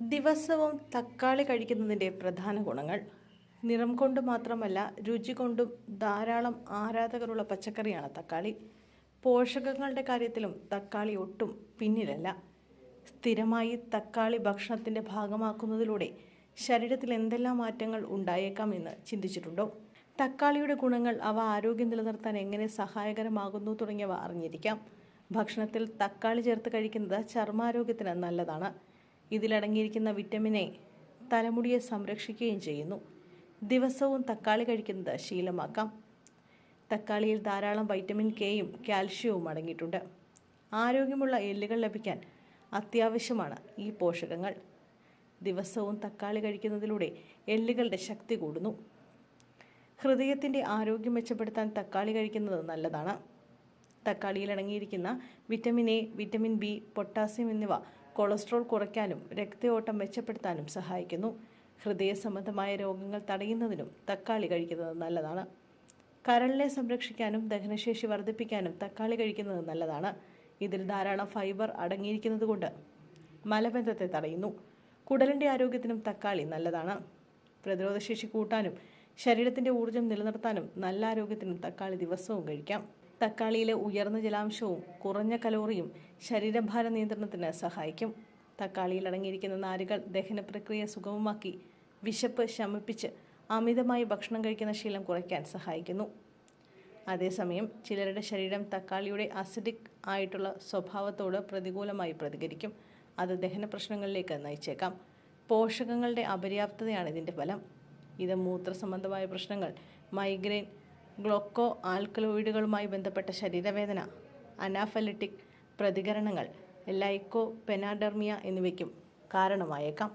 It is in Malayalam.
ദിവസവും തക്കാളി കഴിക്കുന്നതിന്റെ പ്രധാന ഗുണങ്ങൾ. നിറം കൊണ്ട് മാത്രമല്ല രുചി കൊണ്ടും ധാരാളം ആരാധകരുള്ള പച്ചക്കറിയാണ് തക്കാളി. പോഷകങ്ങളുടെ കാര്യത്തിലും തക്കാളി ഒട്ടും പിന്നിലല്ല. സ്ഥിരമായി തക്കാളി ഭക്ഷണത്തിന്റെ ഭാഗമാക്കുന്നതിലൂടെ ശരീരത്തിൽ എന്തെല്ലാം മാറ്റങ്ങൾ ഉണ്ടായേക്കാം എന്ന് ചിന്തിച്ചിട്ടുണ്ടോ? തക്കാളിയുടെ ഗുണങ്ങൾ അവ ആരോഗ്യം നിലനിർത്താൻ എങ്ങനെ സഹായകരമാകുന്നു തുടങ്ങിയവ അറിഞ്ഞിരിക്കാം. ഭക്ഷണത്തിൽ തക്കാളി ചേർത്ത് കഴിക്കുന്നത് ചർമ്മാരോഗ്യത്തിന് നല്ലതാണ്. ഇതിലടങ്ങിയിരിക്കുന്ന വിറ്റമിൻ എ തലമുടിയെ സംരക്ഷിക്കുകയും ചെയ്യുന്നു. ദിവസവും തക്കാളി കഴിക്കുന്നത് ശീലമാക്കാം. തക്കാളിയിൽ ധാരാളം വൈറ്റമിൻ കെയും കാൽഷ്യവും അടങ്ങിയിട്ടുണ്ട്. ആരോഗ്യമുള്ള എല്ലുകൾ ലഭിക്കാൻ അത്യാവശ്യമാണ് ഈ പോഷകങ്ങൾ. ദിവസവും തക്കാളി കഴിക്കുന്നതിലൂടെ എല്ലുകളുടെ ശക്തി കൂടുന്നു. ഹൃദയത്തിന്റെ ആരോഗ്യം മെച്ചപ്പെടുത്താൻ തക്കാളി കഴിക്കുന്നത് നല്ലതാണ്. തക്കാളിയിൽ അടങ്ങിയിരിക്കുന്ന vitamin A vitamin B potassium എന്നിവ കൊളസ്ട്രോൾ കുറയ്ക്കാനും രക്തയോട്ടം മെച്ചപ്പെടുത്താനും സഹായിക്കുന്നു. ഹൃദയ സംബന്ധമായ രോഗങ്ങൾ തടയുന്നതിനും തക്കാളി കഴിക്കുന്നത് നല്ലതാണ്. കരളിനെ സംരക്ഷിക്കാനും ദഹനശേഷി വർദ്ധിപ്പിക്കാനും തക്കാളി കഴിക്കുന്നത് നല്ലതാണ്. ഇതിൽ ധാരാളം ഫൈബർ അടങ്ങിയിരിക്കുന്നതുകൊണ്ട് മലബന്ധത്തെ തടയുന്നു. കുടലിന്റെ ആരോഗ്യത്തിനും തക്കാളി നല്ലതാണ്. പ്രതിരോധശേഷി കൂട്ടാനും ശരീരത്തിന്റെ ഊർജം നിലനിർത്താനും നല്ല ആരോഗ്യത്തിനും തക്കാളി ദിവസവും കഴിക്കാം. തക്കാളിയിലെ ഉയർന്ന ജലാംശവും കുറഞ്ഞ കലോറിയും ശരീരഭാര നിയന്ത്രണത്തിന് സഹായിക്കും. തക്കാളിയിൽ അടങ്ങിയിരിക്കുന്ന നാരുകൾ ദഹന പ്രക്രിയ സുഗമമാക്കി വിശപ്പ് ശമിപ്പിച്ച് അമിതമായി ഭക്ഷണം കഴിക്കുന്ന ശീലം കുറയ്ക്കാൻ സഹായിക്കുന്നു. അതേസമയം ചിലരുടെ ശരീരം തക്കാളിയുടെ അസിഡിക് ആയിട്ടുള്ള സ്വഭാവത്തോട് പ്രതികൂലമായി പ്രതികരിക്കും. അത് ദഹന പ്രശ്നങ്ങളിലേക്ക് നയിച്ചേക്കാം. പോഷകങ്ങളുടെ അപര്യാപ്തതയാണ് ഇതിന്റെ ഫലം. ഇത് മൂത്രസംബന്ധമായ പ്രശ്നങ്ങൾ മൈഗ്രെയിൻ ഗ്ലോക്കോ ആൽക്കലോയിഡുകളുമായി ബന്ധപ്പെട്ട ശരീരവേദന അനാഫലറ്റിക് പ്രതികരണങ്ങൾ ലൈക്കോ പെനാഡർമിയ എന്നിവയ്ക്കും കാരണമായേക്കാം.